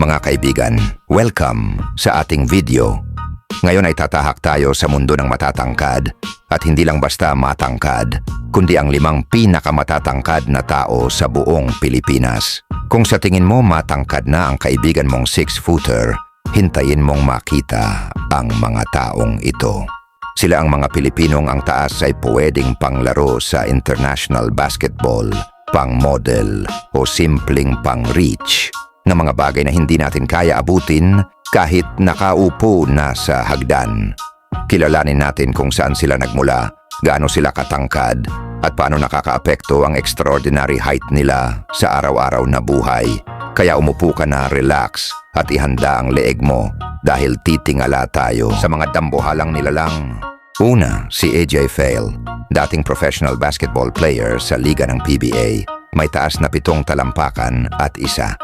Mga kaibigan, welcome sa ating video. Ngayon ay tatahak tayo sa mundo ng matatangkad at hindi lang basta matangkad, kundi ang limang pinakamatatangkad na tao sa buong Pilipinas. Kung sa tingin mo matangkad na ang kaibigan mong six-footer, hintayin mong makita ang mga taong ito. Sila ang mga Pilipinong ang taas ay pwedeng panglaro sa international basketball, pang-model o simpleng pang-reach na mga bagay na hindi natin kaya abutin kahit nakaupo na sa hagdan. Kilalanin natin kung saan sila nagmula, gaano sila katangkad, at paano nakakaapekto ang extraordinary height nila sa araw-araw na buhay. Kaya umupo ka na, relax, at ihanda ang leeg mo dahil titingala tayo sa mga dambuhalang nilalang. Una, si AJ Fail, dating professional basketball player sa liga ng PBA, may taas na pitong talampakan at isa.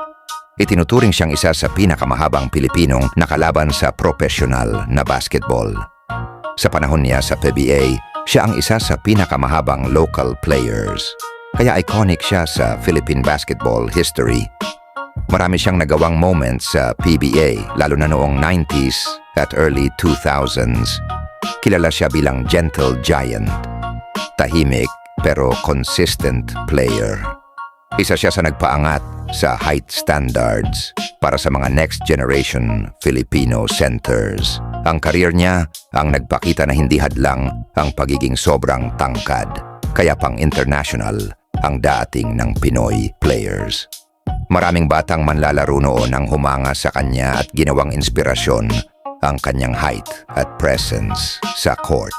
Itinuturing siyang isa sa pinakamahabang Pilipinong nakalaban sa professional na basketball. Sa panahon niya sa PBA, siya ang isa sa pinakamahabang local players. Kaya iconic siya sa Philippine basketball history. Marami siyang nagawang moments sa PBA, lalo na noong 90s at early 2000s. Kilala siya bilang gentle giant. Tahimik pero consistent player. Isa siya sa nagpaangat sa height standards para sa mga next generation Filipino centers. Ang karir niya ang nagpakita na hindi hadlang ang pagiging sobrang tangkad, kaya pang international ang dating ng Pinoy players. Maraming batang manlalaro noon ang humanga sa kanya at ginawang inspirasyon ang kanyang height at presence sa court.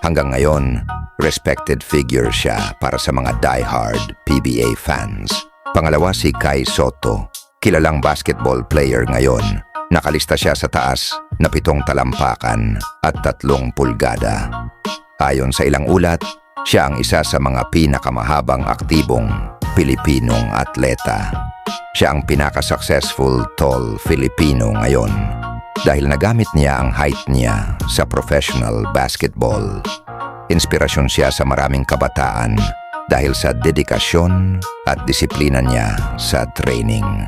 Hanggang ngayon, respected figure siya para sa mga diehard PBA fans. Pangalawa si Kai Soto, kilalang basketball player ngayon. Nakalista siya sa taas na pitong talampakan at tatlong pulgada. Ayon sa ilang ulat, siya ang isa sa mga pinakamahabang aktibong Pilipinong atleta. Siya ang pinaka-successful tall Filipino ngayon dahil nagamit niya ang height niya sa professional basketball. Inspirasyon siya sa maraming kabataan dahil sa dedikasyon at disiplina niya sa training.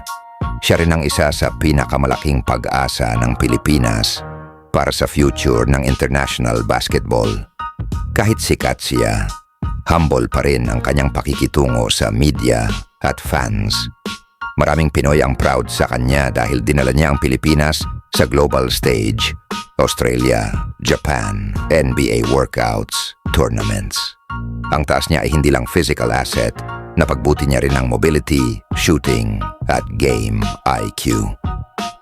Siya rin ang isa sa pinakamalaking pag-asa ng Pilipinas para sa future ng international basketball. Kahit sikat siya, humble pa rin ang kanyang pakikitungo sa media at fans. Maraming Pinoy ang proud sa kanya dahil dinala niya ang Pilipinas sa global stage, Australia, Japan, NBA workouts, tournaments. Ang taas niya ay hindi lang physical asset, napagbuti niya rin ang mobility, shooting, at game IQ.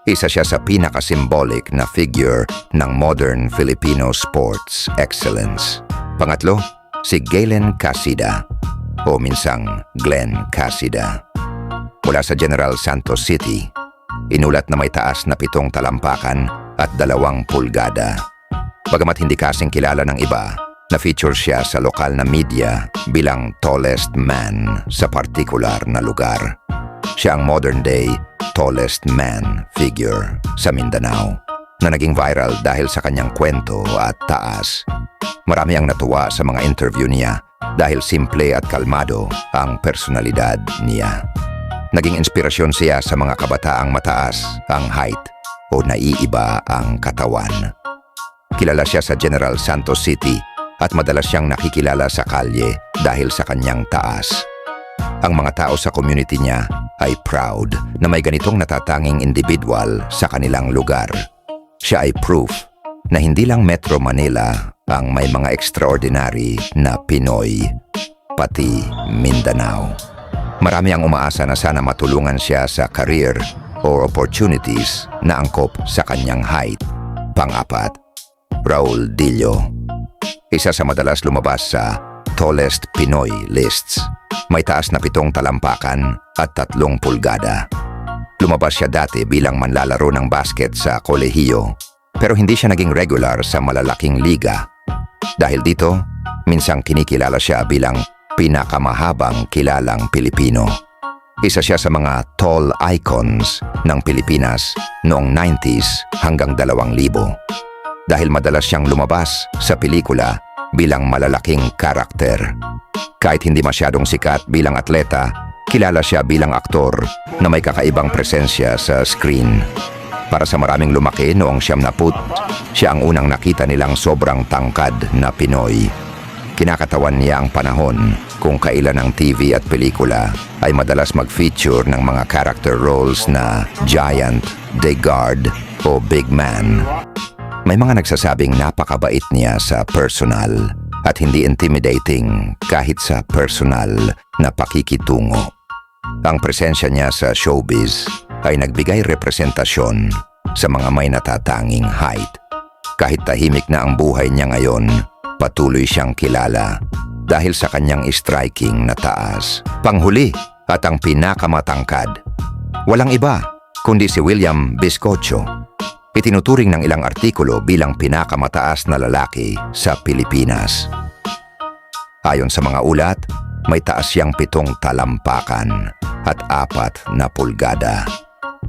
Isa siya sa pinaka-symbolic na figure ng modern Filipino sports excellence. Pangatlo, si Galen Casida o minsang Glenn Casida. Mula sa General Santos City, inulat na may taas na pitong talampakan at dalawang pulgada. Bagamat hindi kasing kilala ng iba, na-feature siya sa lokal na media bilang tallest man sa partikular na lugar. Siya ang modern-day tallest man figure sa Mindanao na naging viral dahil sa kanyang kwento at taas. Marami ang natuwa sa mga interview niya dahil simple at kalmado ang personalidad niya. Naging inspirasyon siya sa mga kabataang mataas ang height o naiiba ang katawan. Kilala siya sa General Santos City at madalas siyang nakikilala sa kalye dahil sa kanyang taas. Ang mga tao sa community niya ay proud na may ganitong natatanging individual sa kanilang lugar. Siya ay proof na hindi lang Metro Manila ang may mga extraordinary na Pinoy, pati Mindanao. Marami ang umaasa na sana matulungan siya sa career or opportunities na angkop sa kanyang height. Pang-apat, Raul Dillo. Isa sa madalas lumabas sa Tallest Pinoy lists. May taas na pitong talampakan at tatlong pulgada. Lumabas siya dati bilang manlalaro ng basket sa kolehiyo pero hindi siya naging regular sa malalaking liga. Dahil dito, minsang kinikilala siya bilang pinakamahabang kilalang Pilipino. Isa siya sa mga tall icons ng Pilipinas noong 90s hanggang 2000. Dahil madalas siyang lumabas sa pelikula bilang malalaking karakter. Kahit hindi masyadong sikat bilang atleta, Kilala siya bilang aktor na may kakaibang presensya sa screen. Para sa maraming lumaki noong siyam na put, siya ang unang nakita nilang sobrang tangkad na Pinoy. Kinakatawan niya ang panahon kung kailan ang TV at pelikula ay madalas mag-feature ng mga character roles na giant, the guard o big man. May mga nagsasabing napakabait niya sa personal at hindi intimidating kahit sa personal na pakikitungo. Ang presensya niya sa showbiz ay nagbigay representasyon sa mga may natatanging height. Kahit tahimik na ang buhay niya ngayon, patuloy siyang kilala dahil sa kanyang striking na taas. Panghuli at ang pinakamatangkad. Walang iba kundi si William Biscocho. Itinuturing ng ilang artikulo bilang pinakamataas na lalaki sa Pilipinas. Ayon sa mga ulat, may taas siyang pitong talampakan at apat na pulgada.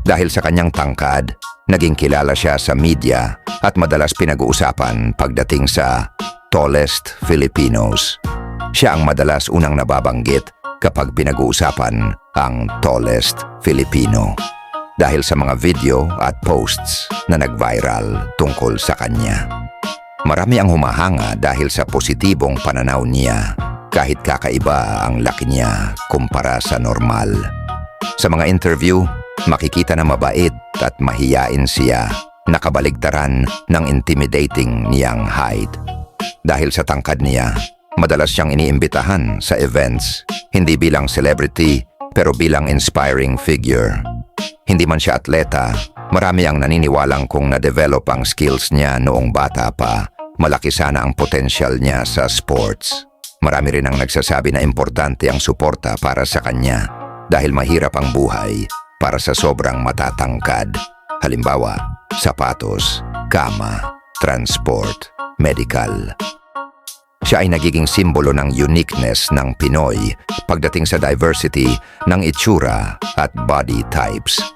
Dahil sa kanyang tangkad, naging kilala siya sa media at madalas pinag-uusapan pagdating sa tallest Filipinos. Siya ang madalas unang nababanggit kapag pinag-uusapan ang tallest Filipino. Dahil sa mga video at posts na nag-viral tungkol sa kanya. Marami ang humahanga dahil sa positibong pananaw niya kahit kakaiba ang laki niya kumpara sa normal. Sa mga interview, makikita na mabait at mahiyain siya nakabaligtaran ng intimidating niyang height. Dahil sa tangkad niya, madalas siyang iniimbitahan sa events, hindi bilang celebrity pero bilang inspiring figure. Hindi man siya atleta, marami ang naniniwalang kung na-develop ang skills niya noong bata pa, malaki sana ang potensyal niya sa sports. Marami rin ang nagsasabi na importante ang suporta para sa kanya dahil mahirap ang buhay para sa sobrang matatangkad. Halimbawa, sapatos, kama, transport, medical. Siya ay nagiging simbolo ng uniqueness ng Pinoy pagdating sa diversity ng itsura at body types.